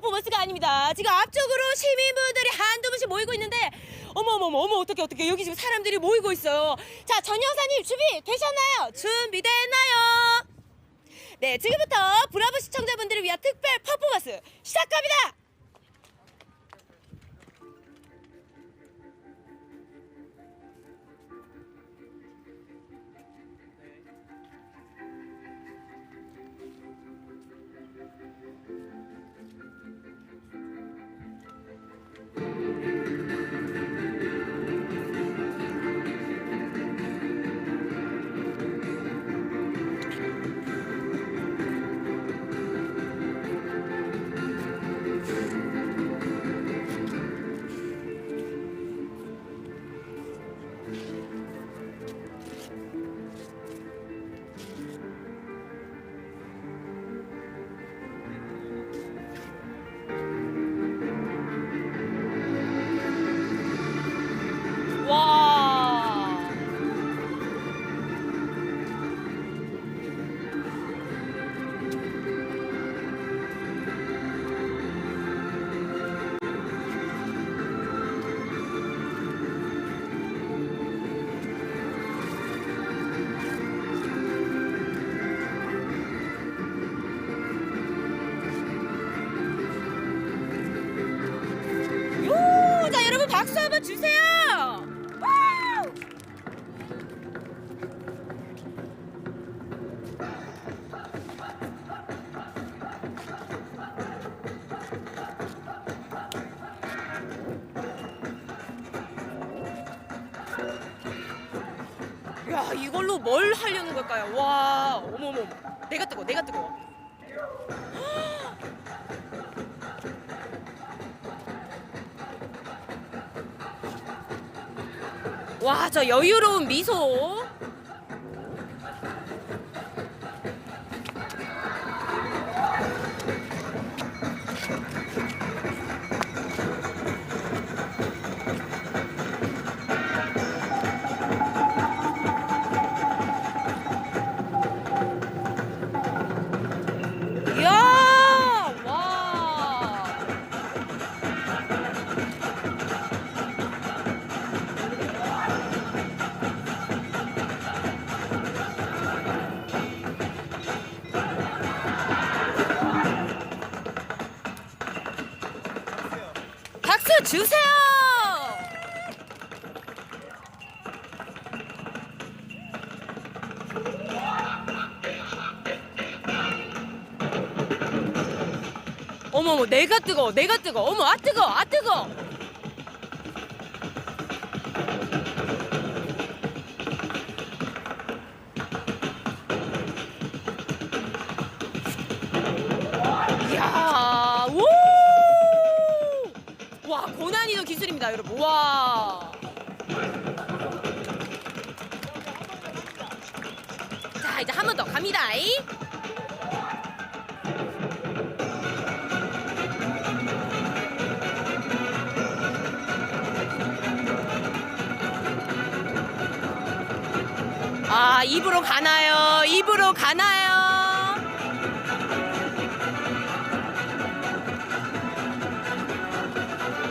퍼포먼스가 아닙니다. 지금 앞쪽으로 시민분들이 한두 분씩 모이고 있는데 어머 어머 어머 어머 어떻게 어떻게 여기 지금 사람들이 모이고 있어요. 자, 전 여사님 준비 되셨나요? 준비됐나요? 네, 지금부터 브라보 시청자분들을 위한 특별 퍼포먼스 시작합니다. 박수 한번 주세요. 야, 이걸로 뭘 하려는 걸까요? 와, 어머머, 내가 뜨거, 내가 뜨거. 와, 저 여유로운 미소. 박수 주세요. 어머머, 내가 뜨거, 내가 뜨거, 어머, 아 뜨거, 아 뜨거. 여러분. 와. 자, 이제 한 번 더 갑니다. 이. 아, 입으로 가나요? 입으로 가나요?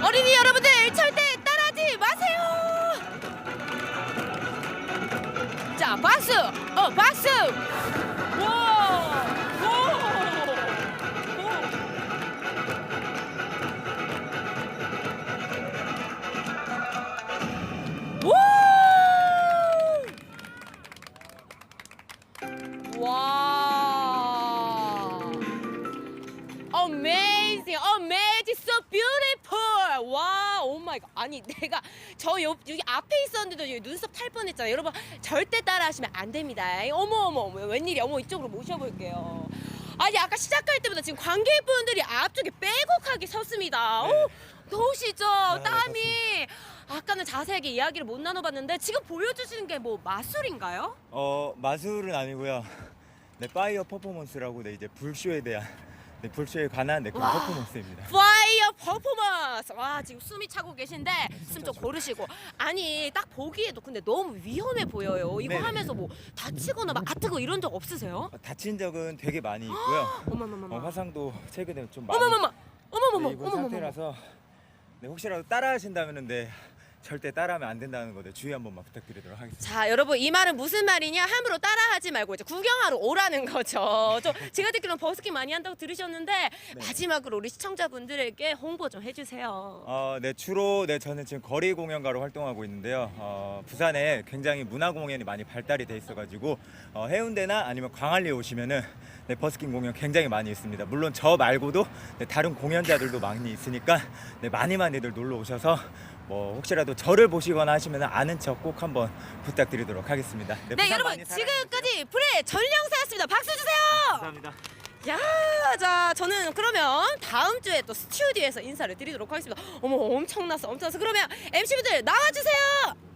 어린이 여러분 자, 박수. 어, 박수. 와! 와! 우! 와! Amazing, amazing, so beautiful. 와, 오 마이 갓. 아니 내가 저 옆, 여기 앞에 있었는데도 여기 눈썹 탈 뻔했잖아요. 여러분 절대 따라하시면 안 됩니다. 어머 어머 어머 웬일이야? 어머 이쪽으로 모셔볼게요. 아니 아까 시작할 때보다 지금 관객분들이 앞쪽에 빼곡하게 섰습니다. 네. 어, 더우시죠? 네, 땀이. 아까는 자세하게 이야기를 못 나눠봤는데 지금 보여주시는 게 뭐 마술인가요? 어 마술은 아니고요. 네 파이어 퍼포먼스라고 네 이제 불쇼에 대한 네 불쇼에 관한 네 그런 와. 퍼포먼스입니다. 파이어 퍼포먼스 와 지금 숨이 차고 계신데 숨 좀 고르시고 아니 딱 보기에도 근데 너무 위험해 보여요 이거 네네. 하면서 뭐 다치거나 막 아트고 이런 적 없으세요? 어, 다친 적은 되게 많이 있고요. 어머머머머 어, 화상도 최근에 좀 많이. 어머머머 어머머 어머머머, 네, 입은 어머머머. 상태라서 네, 혹시라도 따라 하신다면은 네, 절대 따라하면 안 된다는 거で주의 한 번만 부탁드리도록 하겠습니다. 자, 여러분 이 말은 무슨 말이냐? 함부로 따라하지 말고 이제 구경하러 오라는 거죠. 저 제가 듣기로는 버스킹 많이 한다고 들으셨는데 네. 마지막으로 우리 시청자분들에게 홍보 좀 해주세요. 어, 네 주로 네 저는 지금 거리 공연가로 활동하고 있는데요. 어, 부산에 굉장히 문화 공연이 많이 발달이 돼 있어가지고 어, 해운대나 아니면 광안리에 오시면은 네, 버스킹 공연 굉장히 많이 있습니다. 물론 저 말고도 네, 다른 공연자들도 많이 있으니까 네, 많이 많이들 놀러 오셔서 뭐 혹시라도 저를 보시거나 하시면 아는 척 꼭 한번 부탁드리도록 하겠습니다. 네, 부산 여러분 많이 사랑해 지금까지 불의 전령사였습니다. 박수 주세요. 감사합니다. 야, 자, 저는 그러면 다음 주에 또 스튜디오에서 인사를 드리도록 하겠습니다. 어머, 엄청났어, 엄청났어. 그러면 MC분들 나와주세요.